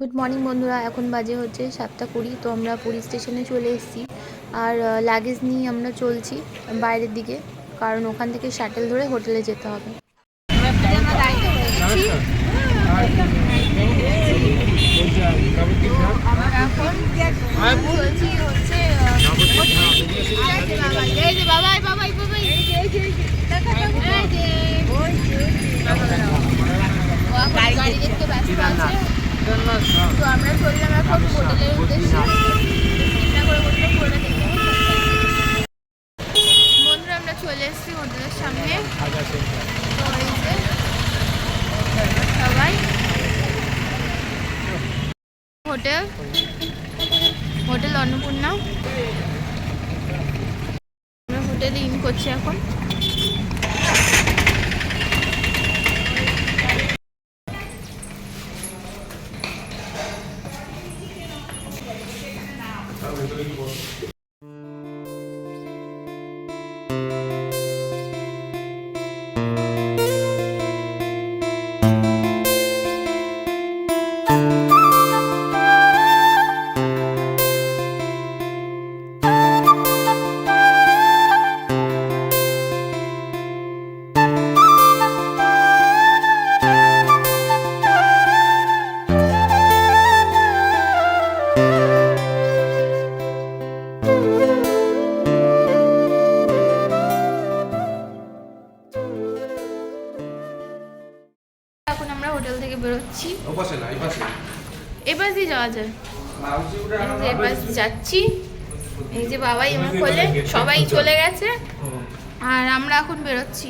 Good morning বন্ধুরা। এখন বাজে হচ্ছে সাতটা কুড়ি তো আমরা পুরী স্টেশনে চলে এসেছি। আর লাগেজ নিয়ে আমরা চলছি বাইরের দিকে কারণ ওখান থেকে শাটেল ধরে হোটেলে যেতে হবে। গাড়ি দেখতে ব্যস্ত আছে। তো আমরা চললাম এখন হোটেলের উদ্দেশ্যে। বন্ধুরা, আমরা চলে এসেছি হোটেলের সামনে। সবাই। হোটেল। হোটেল অন্নপূর্ণা। হোটেলে ইন করছি এখন। এখন বেরোচ্ছি। এবার দিয়ে যাওয়া যায়। এবার যাচ্ছি। এই যে বাবাই আমার খোলে সবাই চলে গেছে। আর আমরা এখন বেরোচ্ছি।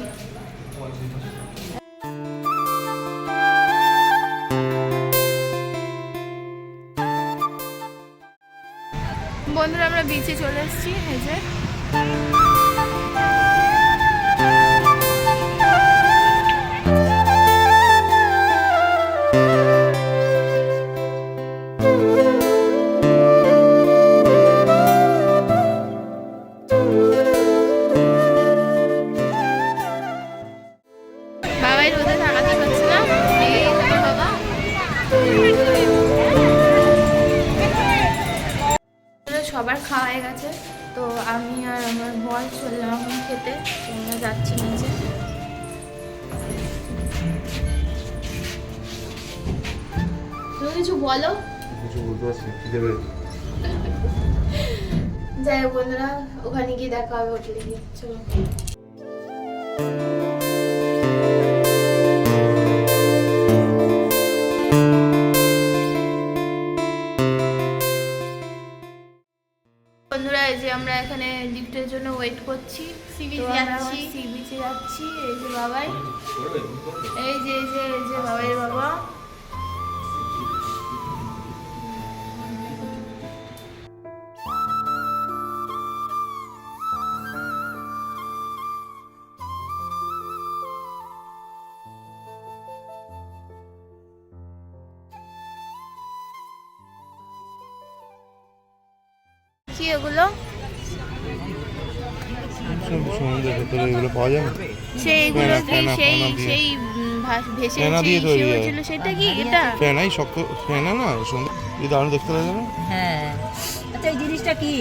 বন্ধুরা আমরা বিচে চলে এসেছি। এই যে রোদে থাকাতে পারছে না? এই বাবা। সবার খাওয়া হয়ে গেছে। তো আমি আর আমার বর চললাম এখন খেতে। তো আমরা যাচ্ছি নিচে। তুমি কিছু বলো? কিছু বলতে পারছি খিদে যাই হোক বন্ধুরা ওখানে গিয়ে দেখা হবে হোটেলে গিয়ে। চলো। এই যে আমরা এখানে লিফটের জন্য ওয়েট করছি সি বিচে যাচ্ছি। সি বিচে যাচ্ছি এই যে বাবাই। এই যে এই যে এই যে বাবাই বাবা। এগুলো? সমুদ্রের ভেতরে এগুলো পাওয়া যায় না? সেইগুলো ফেনা, ফেনা, সেই ফেনা দিয়ে। সেই ভেসে ফেনা দিয়ে তৈরি হয়েছিল সেটা কি এটা? ফেনাই শক্ত ফেনা না সমুদ্র কি দারুণ দেখতে লাগে না? হ্যাঁ। আচ্ছা এই জিনিসটা কি?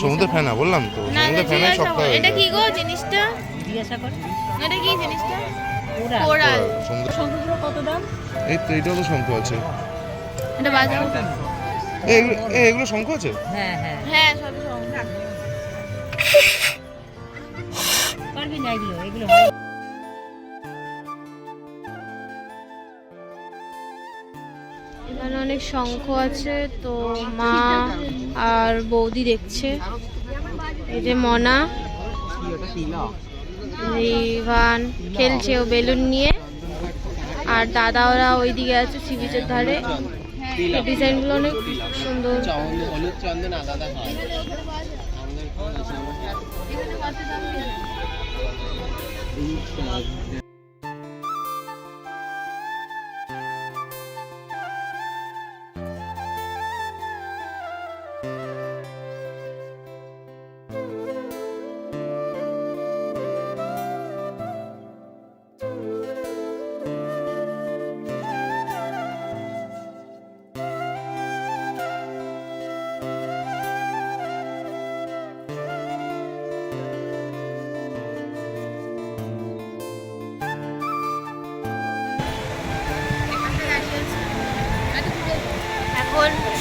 সমুদ্রের ফেনা বললাম তো। না না সমুদ্রের ফেনাই জিজ্ঞাসা শক্ত এটা কি গো জিনিসটা? জিজ্ঞাসা কর। এটা কি জিনিসটা? কোরাল। সমুদ্র কত দাম? এই তো এইটাও তো শঙ্খ আছে। এটা বাজাও এই, এগুলো শঙ্খ আছে? হ্যাঁ হ্যাঁ। হ্যাঁ সব সব পারবি না এগুলো? এগুলো এখানে অনেক শঙ্খ আছে তো মা আর বৌদি দেখছে। এই যে মনা রিভান খেলছে ও বেলুন নিয়ে। আর দাদা ওরা ওইদিকে আছে সি বিচের ধারে। ডিজাইনগুলো অনেক সুন্দর। হলুদ চন্দন আলাদা হয়। আমাদের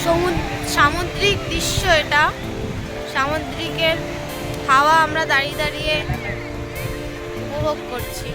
সমুদ্র সামুদ্রিক দৃশ্য এটা। সামুদ্রিকের হাওয়া আমরা দাঁড়িয়ে দাঁড়িয়ে উপভোগ করছি।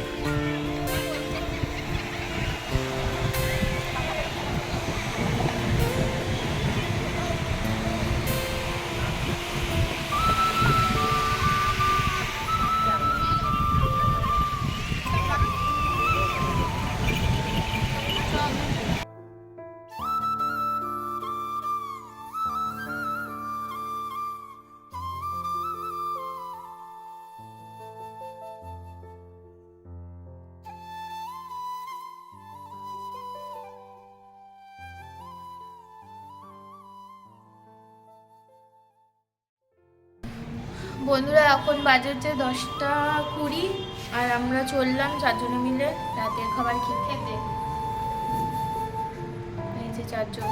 বন্ধুরা, এখন বাজে হচ্ছে দশটা কুড়ি আর আমরা চললাম চারজনে মিলে রাতের খাবার খেতে। এই যে চারজন।